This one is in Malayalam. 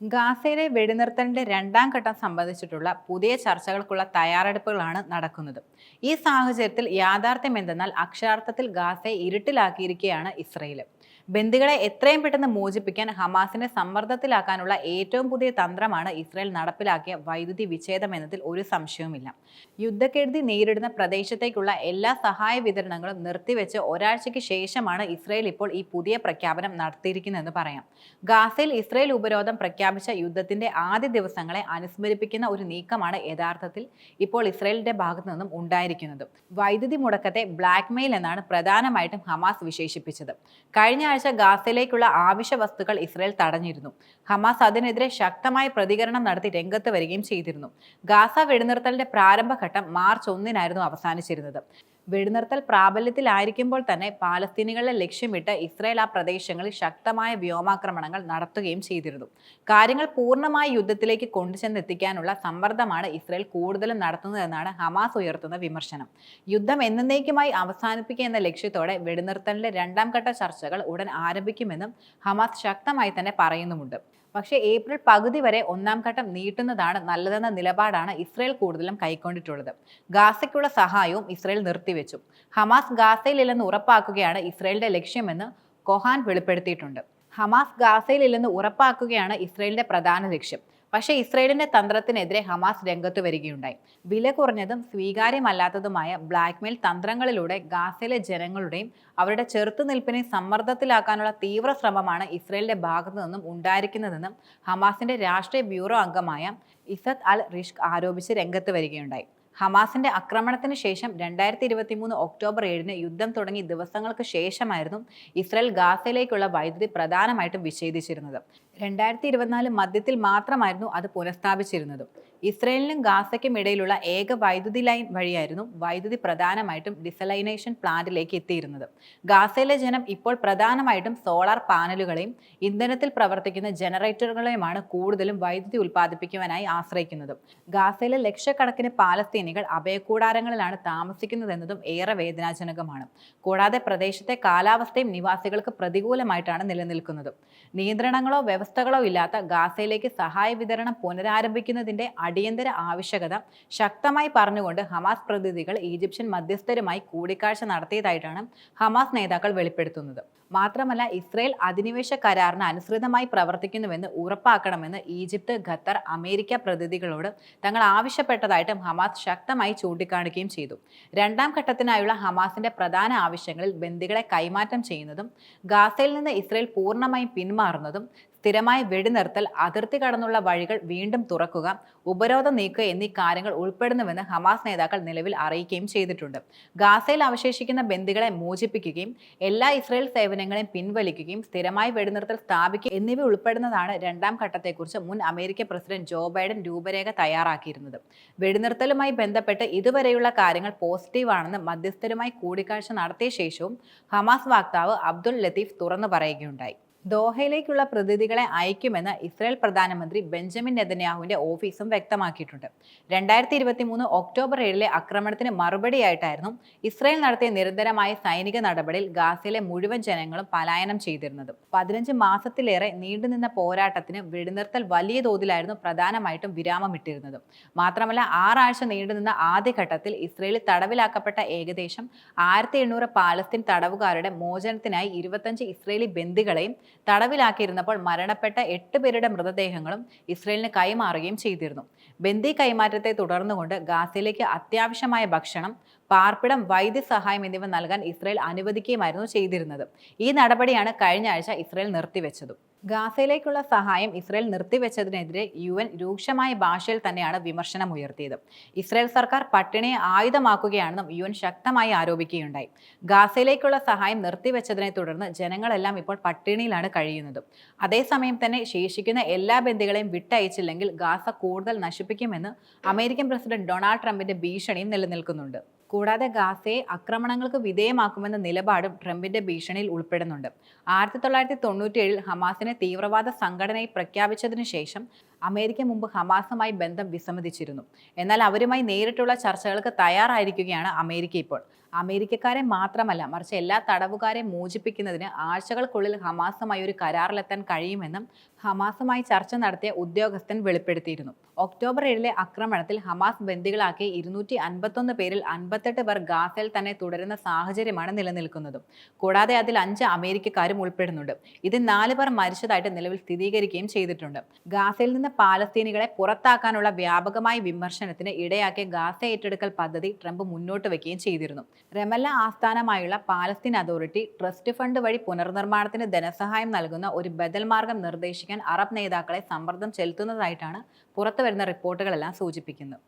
ഗാസയിലെ വെടിനിർത്തലിന്റെ രണ്ടാം ഘട്ടം സംബന്ധിച്ചിട്ടുള്ള പുതിയ ചർച്ചകൾക്കുള്ള തയ്യാറെടുപ്പുകളാണ് നടക്കുന്നത്. ഈ സാഹചര്യത്തിൽ യാഥാർത്ഥ്യം എന്തെന്നാൽ അക്ഷരാർത്ഥത്തിൽ ഗാസയെ ഇരുട്ടിലാക്കിയിരിക്കുകയാണ് ഇസ്രയേൽ ബന്ദികളെ എത്രയും പെട്ടെന്ന് മോചിപ്പിക്കാൻ ഹമാസിനെ സമ്മർദ്ദത്തിലാക്കാനുള്ള ഏറ്റവും പുതിയ തന്ത്രമാണ് ഇസ്രായേൽ നടപ്പിലാക്കിയ വൈദ്യുതി വിച്ഛേദം എന്നതിൽ ഒരു സംശയവുമില്ല. യുദ്ധക്കെടുതി നേരിടുന്ന പ്രദേശത്തേക്കുള്ള എല്ലാ സഹായ വിതരണങ്ങളും നിർത്തിവെച്ച് ഒരാഴ്ചയ്ക്ക് ശേഷമാണ് ഇസ്രായേൽ ഇപ്പോൾ ഈ പുതിയ പ്രഖ്യാപനം നടത്തിയിരിക്കുന്നതെന്ന് പറയാം. ഗാസയിൽ ഇസ്രായേൽ ഉപരോധം പ്രഖ്യാപിച്ച യുദ്ധത്തിന്റെ ആദ്യ ദിവസങ്ങളെ അനുസ്മരിപ്പിക്കുന്ന ഒരു നീക്കമാണ് യഥാർത്ഥത്തിൽ ഇപ്പോൾ ഇസ്രായേലിന്റെ ഭാഗത്തു നിന്നും ഉണ്ടായിരിക്കുന്നത്. വൈദ്യുതി മുടക്കത്തെ ബ്ലാക്ക് മെയിൽ എന്നാണ് പ്രധാനമായിട്ടും ഹമാസ് വിശേഷിപ്പിച്ചത്. കഴിഞ്ഞ ആഴ്ച ഗാസയിലേക്കുള്ള ആവശ്യ വസ്തുക്കൾ ഇസ്രയേൽ തടഞ്ഞിരുന്നു. ഹമാസ് അതിനെതിരെ ശക്തമായ പ്രതികരണം നടത്തി രംഗത്ത് വരികയും ചെയ്തിരുന്നു. ഗാസ വെടിനിർത്തലിന്റെ പ്രാരംഭഘട്ടം മാർച്ച് ഒന്നിനായിരുന്നു അവസാനിച്ചിരുന്നത്. വെടിനിർത്തൽ പ്രാബല്യത്തിലായിരിക്കുമ്പോൾ തന്നെ പാലസ്തീനികളെ ലക്ഷ്യമിട്ട് ഇസ്രായേൽ ആ പ്രദേശങ്ങളിൽ ശക്തമായ വ്യോമാക്രമണങ്ങൾ നടത്തുകയും ചെയ്തിരുന്നു. കാര്യങ്ങൾ പൂർണമായി യുദ്ധത്തിലേക്ക് കൊണ്ടുചെന്നെത്തിക്കാനുള്ള സമ്മർദ്ദമാണ് ഇസ്രായേൽ കൂടുതലും നടത്തുന്നതെന്നാണ് ഹമാസ് ഉയർത്തുന്ന വിമർശനം. യുദ്ധം എന്നേക്കുമായി അവസാനിപ്പിക്കുക എന്ന ലക്ഷ്യത്തോടെ വെടിനിർത്തലിന്റെ രണ്ടാം ഘട്ട ചർച്ചകൾ ഉടൻ ആരംഭിക്കുമെന്നും ഹമാസ് ശക്തമായി തന്നെ പറയുന്നുമുണ്ട്. പക്ഷേ ഏപ്രിൽ പകുതി വരെ ഒന്നാം ഘട്ടം നീട്ടുന്നതാണ് നല്ലതെന്ന നിലപാടാണ് ഇസ്രയേൽ കൂടുതലും കൈക്കൊണ്ടിട്ടുള്ളത്. ഗാസയ്ക്കുള്ള സഹായവും ഇസ്രയേൽ നിർത്തിവെച്ചു. ഹമാസ് ഗാസയിലില്ലെന്ന് ഉറപ്പാക്കുകയാണ് ഇസ്രയേലിന്റെ ലക്ഷ്യമെന്ന് കൊഹാൻ വെളിപ്പെടുത്തിയിട്ടുണ്ട്. ഹമാസ് ഗാസയിലില്ലെന്ന് ഉറപ്പാക്കുകയാണ് ഇസ്രയേലിന്റെ പ്രധാന ലക്ഷ്യം. പക്ഷേ ഇസ്രയേലിന്റെ തന്ത്രത്തിനെതിരെ ഹമാസ് രംഗത്ത് വരികയുണ്ടായി. വില കുറഞ്ഞതും സ്വീകാര്യമല്ലാത്തതുമായ ബ്ലാക്ക്മെയിൽ തന്ത്രങ്ങളിലൂടെ ഗാസയിലെ ജനങ്ങളുടെയും അവരുടെ ചെറുത്തുനിൽപ്പിനെ സമ്മർദ്ദത്തിലാക്കാനുള്ള തീവ്ര ശ്രമമാണ് ഇസ്രയേലിന്റെ ഭാഗത്തു നിന്നും ഉണ്ടായിരിക്കുന്നതെന്നും ഹമാസിന്റെ രാഷ്ട്രീയ ബ്യൂറോ അംഗമായ ഇസത് അൽ റിഷ്ക് ആരോപിച്ച് രംഗത്ത് വരികയുണ്ടായി. ഹമാസിന്റെ ആക്രമണത്തിന് ശേഷം രണ്ടായിരത്തി ഇരുപത്തി മൂന്ന് ഒക്ടോബർ ഏഴിന് യുദ്ധം തുടങ്ങി ദിവസങ്ങൾക്ക് ശേഷമായിരുന്നു ഇസ്രായേൽ ഗാസയിലേക്കുള്ള വൈദ്യുതി പ്രധാനമായിട്ടും വിച്ഛേദിച്ചിരുന്നത്. രണ്ടായിരത്തി ഇരുപത്തിനാല് മധ്യത്തിൽ മാത്രമായിരുന്നു അത് പുനഃസ്ഥാപിച്ചിരുന്നത്. ഇസ്രയേലിനും ഗാസയ്ക്കും ഇടയിലുള്ള ഏക വൈദ്യുതി ലൈൻ വഴിയായിരുന്നു വൈദ്യുതി പ്രധാനമായിട്ടും ഡിസലൈനേഷൻ പ്ലാന്റിലേക്ക് എത്തിയിരുന്നത്. ഗാസയിലെ ജനം ഇപ്പോൾ പ്രധാനമായിട്ടും സോളാർ പാനലുകളെയും ഇന്ധനത്തിൽ പ്രവർത്തിക്കുന്ന ജനറേറ്ററുകളെയുമാണ് കൂടുതലും വൈദ്യുതി ഉൽപ്പാദിപ്പിക്കുവാനായി ആശ്രയിക്കുന്നത്. ഗാസയിലെ ലക്ഷക്കണക്കിന് പാലസ്തീനികൾ അഭയകൂടാരങ്ങളിലാണ് താമസിക്കുന്നതെന്നതും ഏറെ വേദനാജനകമാണ്. കൂടാതെ പ്രദേശത്തെ കാലാവസ്ഥയും നിവാസികൾക്ക് പ്രതികൂലമായിട്ടാണ് നിലനിൽക്കുന്നത്. നിയന്ത്രണങ്ങളോ വ്യവസ്ഥകളോ ഇല്ലാത്ത ഗാസയിലേക്ക് സഹായ വിതരണം പുനരാരംഭിക്കുന്നതിന്റെ അടിയന്തര ആവശ്യകത ശക്തമായി പറഞ്ഞുകൊണ്ട് ഹമാസ് പ്രതിനിധികൾ ഈജിപ്ഷ്യൻ മധ്യസ്ഥരുമായി കൂടിക്കാഴ്ച നടത്തിയതായിട്ടാണ് ഹമാസ് നേതാക്കൾ വെളിപ്പെടുത്തുന്നത്. മാത്രമല്ല ഇസ്രയേൽ അധിനിവേശ കരാറിന് അനുസൃതമായി പ്രവർത്തിക്കുന്നുവെന്ന് ഉറപ്പാക്കണമെന്ന് ഈജിപ്ത് ഖത്തർ അമേരിക്ക പ്രതിനിധികളോട് തങ്ങൾ ആവശ്യപ്പെട്ടതായിട്ടും ഹമാസ് ശക്തമായി ചൂണ്ടിക്കാണിക്കുകയും ചെയ്തു. രണ്ടാം ഘട്ടത്തിനായുള്ള ഹമാസിന്റെ പ്രധാന ആവശ്യങ്ങളിൽ ബന്ദികളെ കൈമാറ്റം ചെയ്യുന്നതും ഗാസയിൽ നിന്ന് ഇസ്രയേൽ പൂർണമായും പിന്മാറുന്നതും സ്ഥിരമായ വെടിനിർത്തൽ അതിർത്തി കടന്നുള്ള വഴികൾ വീണ്ടും തുറക്കുക ഉപരോധം നീക്കുക എന്നീ കാര്യങ്ങൾ ഉൾപ്പെടുന്നുവെന്ന് ഹമാസ് നേതാക്കൾ നിലവിൽ അറിയിക്കുകയും ചെയ്തിട്ടുണ്ട്. ഗാസയിൽ അവശേഷിക്കുന്ന ബന്ദികളെ മോചിപ്പിക്കുകയും എല്ലാ ഇസ്രയേൽ സേവനങ്ങളെയും പിൻവലിക്കുകയും സ്ഥിരമായി വെടിനിർത്തൽ സ്ഥാപിക്കുക എന്നിവ ഉൾപ്പെടുന്നതാണ് രണ്ടാം ഘട്ടത്തെക്കുറിച്ച് മുൻ അമേരിക്കൻ പ്രസിഡന്റ് ജോ ബൈഡൻ രൂപരേഖ തയ്യാറാക്കിയിരുന്നത്. വെടിനിർത്തലുമായി ബന്ധപ്പെട്ട് ഇതുവരെയുള്ള കാര്യങ്ങൾ പോസിറ്റീവാണെന്ന് മധ്യസ്ഥരുമായി കൂടിക്കാഴ്ച നടത്തിയ ശേഷവും ഹമാസ് വക്താവ് അബ്ദുൽ ലത്തീഫ് തുറന്നു പറയുകയുണ്ടായി. ദോഹയിലേക്കുള്ള പ്രതിനിധികളെ അയക്കുമെന്ന് ഇസ്രായേൽ പ്രധാനമന്ത്രി ബെഞ്ചമിൻ നെതന്യാഹുവിന്റെ ഓഫീസും വ്യക്തമാക്കിയിട്ടുണ്ട്. രണ്ടായിരത്തി ഇരുപത്തി മൂന്ന് ഒക്ടോബർ ഏഴിലെ ആക്രമണത്തിന് മറുപടിയായിട്ടായിരുന്നു ഇസ്രായേൽ നടത്തിയ നിരന്തരമായ സൈനിക നടപടിയിൽ ഗാസയിലെ മുഴുവൻ ജനങ്ങളും പലായനം ചെയ്തിരുന്നത്. പതിനഞ്ച് മാസത്തിലേറെ നീണ്ടുനിന്ന പോരാട്ടത്തിന് വെടിനിർത്തൽ വലിയ തോതിലായിരുന്നു പ്രധാനമായിട്ടും വിരാമമിട്ടിരുന്നത്. മാത്രമല്ല ആറാഴ്ച നീണ്ടുനിന്ന ആദ്യഘട്ടത്തിൽ ഇസ്രയേലിൽ തടവിലാക്കപ്പെട്ട ഏകദേശം ആയിരത്തി എണ്ണൂറ് പാലസ്തീൻ തടവുകാരുടെ മോചനത്തിനായി ഇരുപത്തഞ്ച് ഇസ്രയേലി ബന്ദികളെയും തടവിലാക്കിയിരുന്നപ്പോൾ മരണപ്പെട്ട എട്ട് പേരുടെ മൃതദേഹങ്ങളും ഇസ്രയേലിന് കൈമാറുകയും ചെയ്തിരുന്നു. ബന്ദി കൈമാറ്റത്തെ തുടർന്നുകൊണ്ട് ഗാസയിലേക്ക് അത്യാവശ്യമായ ഭക്ഷണം പാർപ്പിടം വൈദ്യസഹായം എന്നിവ നൽകാൻ ഇസ്രയേൽ അനുവദിക്കുകയുമായിരുന്നു ചെയ്തിരുന്നത്. ഈ നടപടിയാണ് കഴിഞ്ഞ ആഴ്ച ഇസ്രയേൽ നിർത്തിവെച്ചതും. ഗാസയിലേക്കുള്ള സഹായം ഇസ്രയേൽ നിർത്തിവെച്ചതിനെതിരെ യു എൻ രൂക്ഷമായ ഭാഷയിൽ തന്നെയാണ് വിമർശനം ഉയർത്തിയത് ഇസ്രയേൽ സർക്കാർ പട്ടിണിയെ ആയുധമാക്കുകയാണെന്നും യു എൻ ശക്തമായി ആരോപിക്കുകയുണ്ടായി. ഗാസയിലേക്കുള്ള സഹായം നിർത്തിവെച്ചതിനെ തുടർന്ന് ജനങ്ങളെല്ലാം ഇപ്പോൾ പട്ടിണിയിലാണ് കഴിയുന്നത്. അതേസമയം തന്നെ ശേഷിക്കുന്ന എല്ലാ ബന്ധികളെയും വിട്ടയച്ചില്ലെങ്കിൽ ഗാസ കൂടുതൽ നശിപ്പിക്കുമെന്ന് അമേരിക്കൻ പ്രസിഡന്റ് ഡൊണാൾഡ് ട്രംപിന്റെ ഭീഷണിയും നിലനിൽക്കുന്നുണ്ട്. കൂടാതെ ഗാസയെ ആക്രമണങ്ങൾക്ക് വിധേയമാക്കുമെന്ന നിലപാടും ട്രംപിന്റെ ഭീഷണിയിൽ ഉൾപ്പെടുന്നുണ്ട്. ആയിരത്തി തൊള്ളായിരത്തി തൊണ്ണൂറ്റിയേഴിൽ ഹമാസിനെ തീവ്രവാദ സംഘടനയായി പ്രഖ്യാപിച്ചതിനു ശേഷം അമേരിക്ക മുമ്പ് ഹമാസുമായി ബന്ധം വിസമ്മതിച്ചിരുന്നു. എന്നാൽ അവരുമായി നേരിട്ടുള്ള ചർച്ചകൾക്ക് തയ്യാറായിരിക്കുകയാണ് അമേരിക്ക ഇപ്പോൾ. അമേരിക്കക്കാരെ മാത്രമല്ല മറിച്ച് എല്ലാ തടവുകാരെ മോചിപ്പിക്കുന്നതിന് ആഴ്ചകൾക്കുള്ളിൽ ഹമാസുമായി ഒരു കരാറിലെത്താൻ കഴിയുമെന്നും ഹമാസുമായി ചർച്ച നടത്തിയ ഉദ്യോഗസ്ഥൻ വെളിപ്പെടുത്തിയിരുന്നു. ഒക്ടോബർ ഏഴിലെ ആക്രമണത്തിൽ ഹമാസ് ബന്ദികളാക്കിയ ഇരുന്നൂറ്റി അൻപത്തൊന്ന് പേരിൽ അൻപത്തെട്ട് പേർ ഗാസയിൽ തന്നെ തുടരുന്ന സാഹചര്യമാണ് നിലനിൽക്കുന്നതും. കൂടാതെ അതിൽ അഞ്ച് അമേരിക്കക്കാരും ഉൾപ്പെടുന്നുണ്ട്. ഇതിൽ നാല് പേർ മരിച്ചതായിട്ട് നിലവിൽ സ്ഥിരീകരിക്കുകയും ചെയ്തിട്ടുണ്ട്. ഗാസയിൽ നിന്ന് പാലസ്തീനികളെ പുറത്താക്കാനുള്ള വ്യാപകമായ വിമർശനത്തിന് ഇടയാക്കിയ ഗാസ ഏറ്റെടുക്കൽ പദ്ധതി ട്രംപ് മുന്നോട്ട് വയ്ക്കുകയും ചെയ്തിരുന്നു. റെമല്ല ആസ്ഥാനമായുള്ള പാലസ്തീൻ അതോറിറ്റി ട്രസ്റ്റ് ഫണ്ട് വഴി പുനർനിർമ്മാണത്തിന് ധനസഹായം നൽകുന്ന ഒരു ബദൽ മാർഗം നിർദ്ദേശിക്കാൻ അറബ് നേതാക്കളെ സമ്മർദ്ദം ചെലുത്തുന്നതായിട്ടാണ് പുറത്തുവരുന്ന റിപ്പോർട്ടുകളെല്ലാം സൂചിപ്പിക്കുന്നത്.